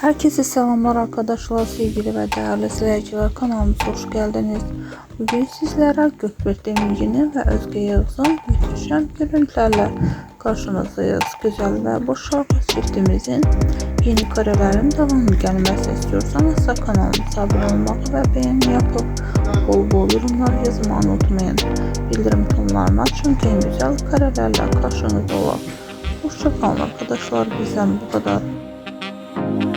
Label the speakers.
Speaker 1: Herkese selamlar arkadaşlar, sevgili ve değerli izleyiciler kanalımıza hoş geldiniz. Bugün sizlere Gökbek Demirci'nin ve Özge Yağız'ın muhteşem görüntülerle karşınızdayız. Güzel ve boş şarkı çiftimizin yeni karelerin devamı gelmesi istiyorsanız kanalımıza abone olmayı ve beğeni yapıp bol bol yorumlar yazmayı unutmayın. Bildirim tonlarını açın ki güzel karelerle karşınızda olur. Hoşçakalın arkadaşlar bizden bu kadar. Bye.